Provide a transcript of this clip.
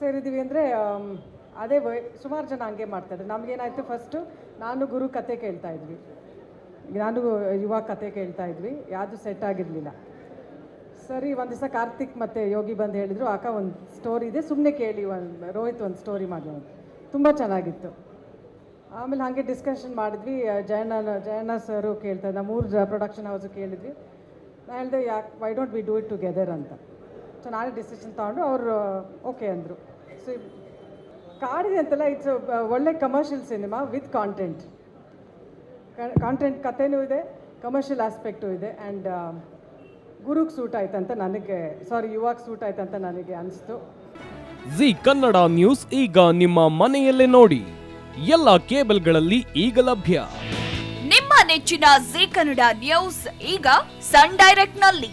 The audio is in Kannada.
ಸೇರಿದ್ದೀವಿ ಅಂದರೆ ಅದೇ ವೈ ಸುಮಾರು ಜನ ಹಂಗೆ ಮಾಡ್ತಾರೆ ನಮಗೇನಾಯಿತು ಫಸ್ಟು ನಾನು ಗುರು ಕತೆ ಕೇಳ್ತಾ ಇದ್ವಿ. ನಾನು ಯುವ ಕತೆ ಕೇಳ್ತಾ ಇದ್ವಿ. ಯಾವುದು ಸೆಟ್ ಆಗಿರಲಿಲ್ಲ. ಸರಿ, ಒಂದು ದಿವಸ ಕಾರ್ತಿಕ್ ಮತ್ತು ಯೋಗಿ ಬಂದು ಹೇಳಿದರು, ಅಕ್ಕ, ಒಂದು ಸ್ಟೋರಿ ಇದೆ ಸುಮ್ಮನೆ ಕೇಳಿ, ಒಂದು, ರೋಹಿತ್ ಒಂದು ಸ್ಟೋರಿ ಮಾಡಿ ಅಂತ. ತುಂಬ ಚೆನ್ನಾಗಿತ್ತು. ಆಮೇಲೆ ಹಾಗೆ ಡಿಸ್ಕಷನ್ ಮಾಡಿದ್ವಿ. ಜಯಣ್ಣ ಜಯಣ್ಣ ಸರು ಕೇಳ್ತಾ ಇದ್ದ ಮೂರು ಪ್ರೊಡಕ್ಷನ್ ಹೌಸು ಕೇಳಿದ್ವಿ. ನಾನು ಹೇಳಿದೆ, ಯಾಕೆ why don't we do it together ಅಂತ. ಸೊ ನಾನೇ ಡಿಸಿಷನ್ ತೊಗೊಂಡು ಅವರು ಓಕೆ ಅಂದರು. ಸೊ ಕಾಡಿದೆ ಅಂತಲ್ಲ ಇಟ್ಸ್ ಒಳ್ಳೆ commercial cinema with content content ಕಥೆನೂ ಇದೆ ಕಮರ್ಷಿಯಲ್ ಆಸ್ಪೆಕ್ಟು ಇದೆ ಆ್ಯಂಡ್ ಗುರುಗೆ ಸೂಟ್ ಆಯ್ತಂತ ನನಗೆ ಸಾರಿ ಯುವಾಗ ಸೂಟ್ ಆಯ್ತಂತ ನನಗೆ ಅನಿಸ್ತು. ಜಿ ಕನ್ನಡ ನ್ಯೂಸ್ ಈಗ ನಿಮ್ಮ ಮನೆಯಲ್ಲೇ ನೋಡಿ. ಎಲ್ಲ ಕೇಬಲ್ಗಳಲ್ಲಿ ಈಗ ಲಭ್ಯ. ನಿಮ್ಮ ನೆಚ್ಚಿನ ಜಿ ಕನ್ನಡ ನ್ಯೂಸ್ ಈಗ ಸನ್ ಡೈರೆಕ್ಟ್ನಲ್ಲಿ.